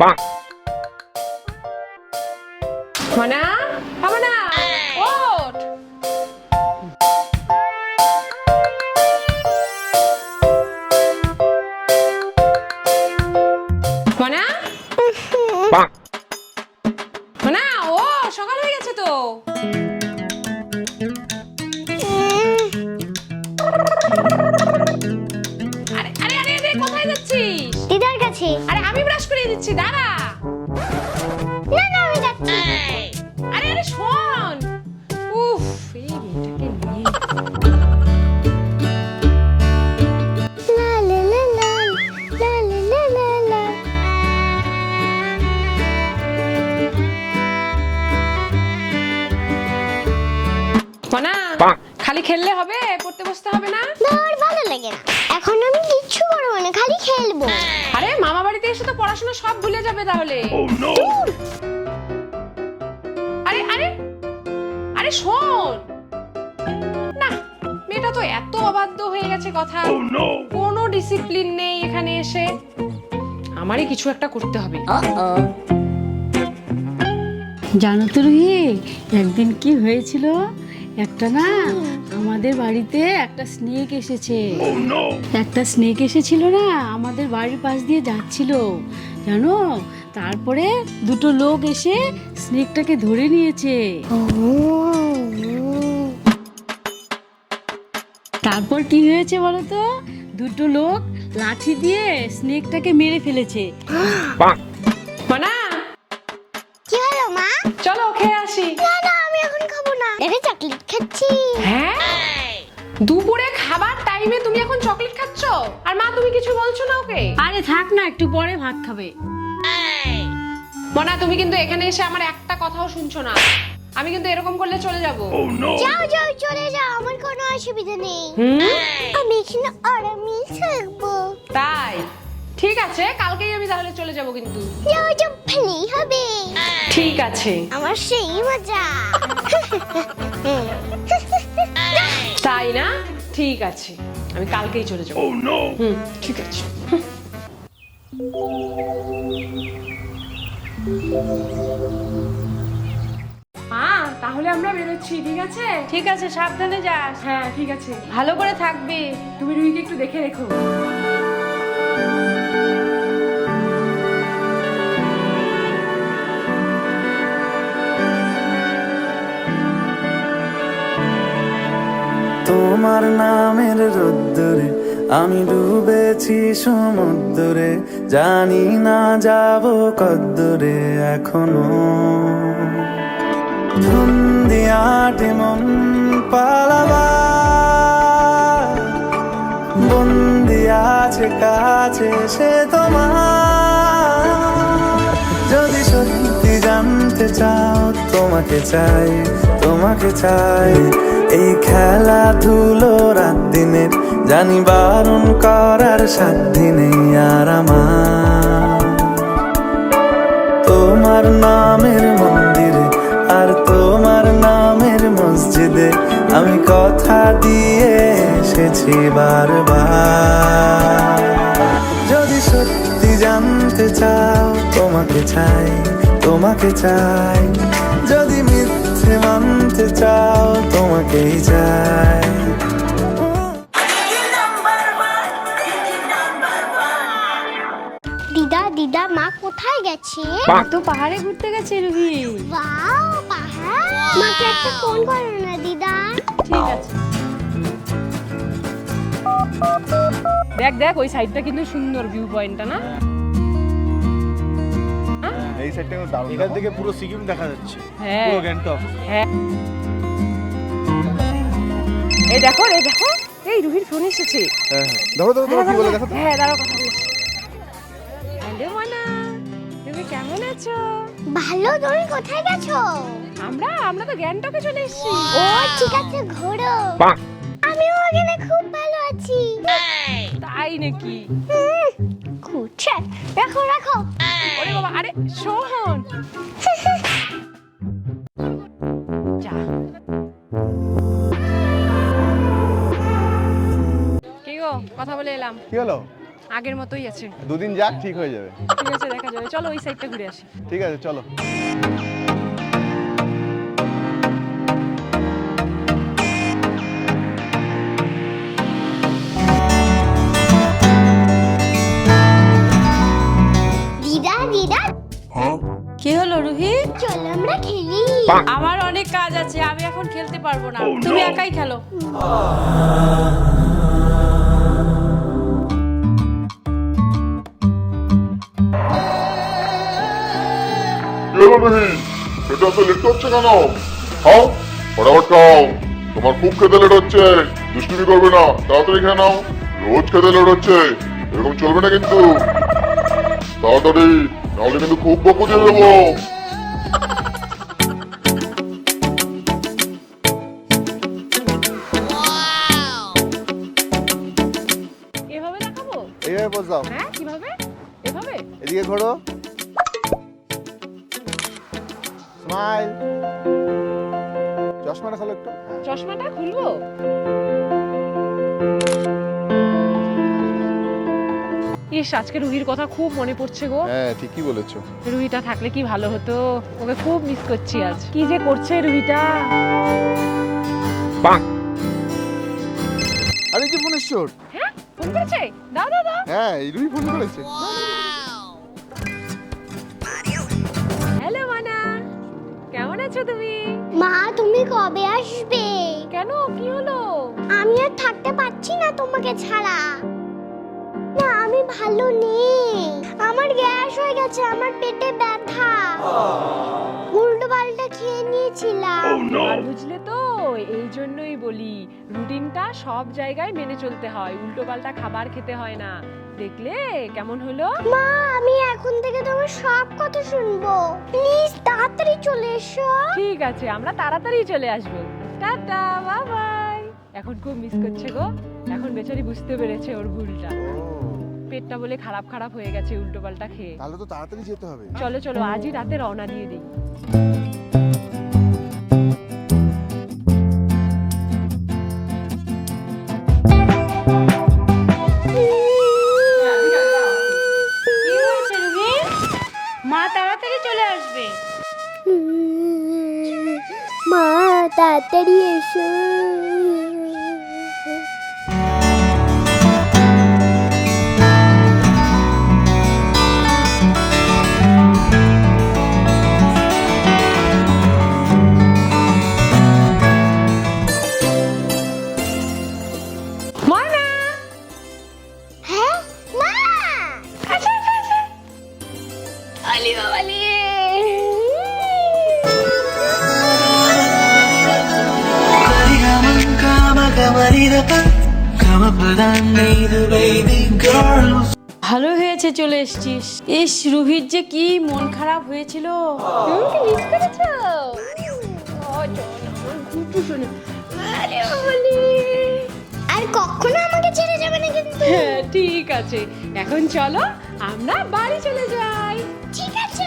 মনা? মনা? মনা? মনা ও সকাল হয়ে গেছে তো। আরে আরে কোথায় যাচ্ছিস? দিদার কাছে। আরে দিচ্ছি দাঁড়া। খালি খেললে হবে? পড়তে বসতে হবে না? না আর ভালো লাগে না। এখন আমি কিচ্ছু করব না খালি খেলব। আরে মামা বাড়িতে এসে তো পড়াশোনা সব ভুলে যাবে তাহলে। দূর। আরে আরে আরে শোন। না মেয়েটা তো এত অবাধ্য হয়ে গেছে কথা। কোনো ডিসিপ্লিন নেই এখানে এসে। আমারই কিছু একটা করতে হবে। জানো তো রুহি একদিন কি হয়েছিল? একটা না আমাদের বাড়িতে একটা স্নেক এসেছে। একটা স্নেক এসেছিল না আমাদের বাড়ির পাশ দিয়ে যাচ্ছিল। জানো? তারপরে দুটো লোক এসে স্নেকটাকে ধরে নিয়েছে। তারপর কি হয়েছে বলো তো দুটো লোক লাঠি দিয়ে স্নেকটাকে মেরে ফেলেছে। মানা! কি হলো মা? চলো খেয়ে আসি। না না আমি এখন খাব না। এটা চকলেট খাচ্ছি হ্যাঁ? দুপুরে খাবার টাইমে তুমি এখন চকলেট খাচ্ছ? আর মা তুমি কিছু বলছো না ওকে? আরে থাক না একটু পরে ভাত খাবে। মনা তুমি কিন্তু এখানে এসে আমার একটা কথাও শুনছো না। আমি কিন্তু এরকম করলে চলে যাব। যাও যাও চলে যাও আমার কোনো অসুবিধা নেই। আমি এখানে আরামে থাকব। তাই? ঠিক আছে কালকেই আমি তাহলে চলে যাব কিন্তু। ভালোই হবে। ঠিক আছে। আমার সেই মজা। তাই না? ঠিক আছে আমি কালকেই চলে যাব। হুম ঠিক আছে। মা তাহলে আমরা বেরোচ্ছি ঠিক আছে? ঠিক আছে সাবধানে যাস। হ্যাঁ ঠিক আছে। ভালো করে থাকবি। তুমি রুহিকে একটু দেখে রেখো। তোমার নামের রোদ্দুরে, আমি ডুবেছি সমুদ্রে, জানি না যাব কদ্দুরে এখনও। ধুন্দিয়াটে মন পালাবা বন্দি আছে কাছে সে তোমার। যদি সত্যি জানতে চাও, তোমাকে চাই তোমাকে চাই। এই খেলাধুলো রাত দিনের জানি বারণ করার সাধ্যি নেই আর তোমার নামের মন্দিরে আর তোমার নামের মসজিদে আমি কথা দিয়ে এসেছি বারবার। যদি সত্যি জানতে চাও, তোমাকে চাই তোমাকে চাই। তোমাকেই চাই দিদা দিদা মা কোথায় গেছে? তো পাহাড়ে ঘুরতে গেছে রুহি ওয়াও পাহাড়। মাকে একটা ফোন করো না দিদা। ঠিক আছে। দেখ দেখ ওই সাইডটা কিন্তু সুন্দর ভিউ পয়েন্টটা না? এই সাইডটা দারুণ। এখান থেকে পুরো সিকিম দেখা যাচ্ছে। হ্যাঁ। পুরো গ্যাংটক। হ্যাঁ। এই দেখো এই দেখো। এই রুহির ফোন এসেছে। হ্যাঁ হ্যাঁ। দেখো দেখো দেখো কি বলে দেখো হ্যাঁ দাঁড়াও কথা বলছি হ্যালো মানা। তুমি কেমন আছো? ভালো তুমি কোথায় গেছো? আমরা আমরা তো গ্যাংটকে চলে এসেছি। ও ঠিক আছে ঘোরো। আমিও এখানে খুব ভালো আছি। তাই নাকি? ঘুরছে রাখো রাখো ওরে বাবা আরে শোন। কথা বলে এলাম। কি হলো? আগের মতোই আছে। দুদিন যাক ঠিক হয়ে যাবে। ঠিক আছে দেখা যাবে। চলো ওই সাইডটা ঘুরে আসি। ঠিক আছে চলো। দিদা দিদা। কি হলো রুহি? চলো আমরা খেলি। আমার অনেক কাজ আছে আমি এখন খেলতে পারব না। তুমি একাই খেলো। এলো এটা তো লেট হচ্ছে কেন? খাও ফটাফট খাও। তোমার খুব খেতে লেট হচ্ছে দুষ্টুমি করবে না তাড়াতাড়ি খেয়ে নাও। রোজ খেতে লেট হচ্ছে এরকম চলবে না কিন্তু। তাড়াতাড়ি নাহলে কিন্তু খুব বকু দিয়ে দেবো। এভাবে দাও হ্যাঁ কীভাবে? এভাবে? এদিকে ঘোরো। স্মাইল চশমাটা খোলো একটু? হ্যাঁ। চশমাটা খুলবো? ইস আজকে রুহির কথা খুব মনে পড়ছে গো। হ্যাঁ ঠিকই বলেছ। রুহিটা থাকলে কি ভালো হতো? ওকে খুব মিস করছি আজ। কি যে করছে রুহিটা? আরে যে ফোনের চোর হ্যাঁ ফোন করেছে? দাও দাও দাও। হ্যাঁ এই রুই ফোন করেছে। আছো তুমি? মা তুমি কবে আসবে? কেন? কি হলো? আমি আর থাকতে পারছি না তোমাকে ছাড়া। না আমি ভালো নেই। আমার গ্যাস হয়ে গেছে আমার পেটে ব্যথা। উল্টো পাল্টা খেয়ে নিয়েছিলাম। আর বুঝলে তো এই জন্যই বলি রুটিনটা সব জায়গায় মেনে চলতে হয় উল্টো পাল্টা খাবার খেতে হয় না। দেখলে কেমন হলো? মা আমি এখন থেকে তোমার সব কথা শুনব। প্লিজ তাড়াতাড়ি চলে এসো। ঠিক আছে আমরা তাড়াতাড়ি চলে আসব। টাটা বাই বাই এখন খুব মিস করছে গো। এখন বেচারি বুঝতে পেরেছে ওর ভুলটা। পেটটা বলে খারাপ খারাপ হয়ে গেছে উল্টো পাল্টা খেয়ে। তাহলে তো তাড়াতাড়ি যেতে হবে। চলো চলো আজই রাতে রওনা দিয়ে দিই। মা তাড়াতাড়ি চলে আসবে। মা তাড়াতাড়ি এসো। আলি বাবালি ভালো হয়েছে চলে এসেছিস। ইস রুহির যে কি মন খারাপ হয়েছিল। মিস করেছ আমার আরে কখনো আমাকে ছেড়ে যাবে না কিন্তু। হ্যাঁ ঠিক আছে। এখন চলো আমরা বাড়ি চলে যাই। ঠিক আছে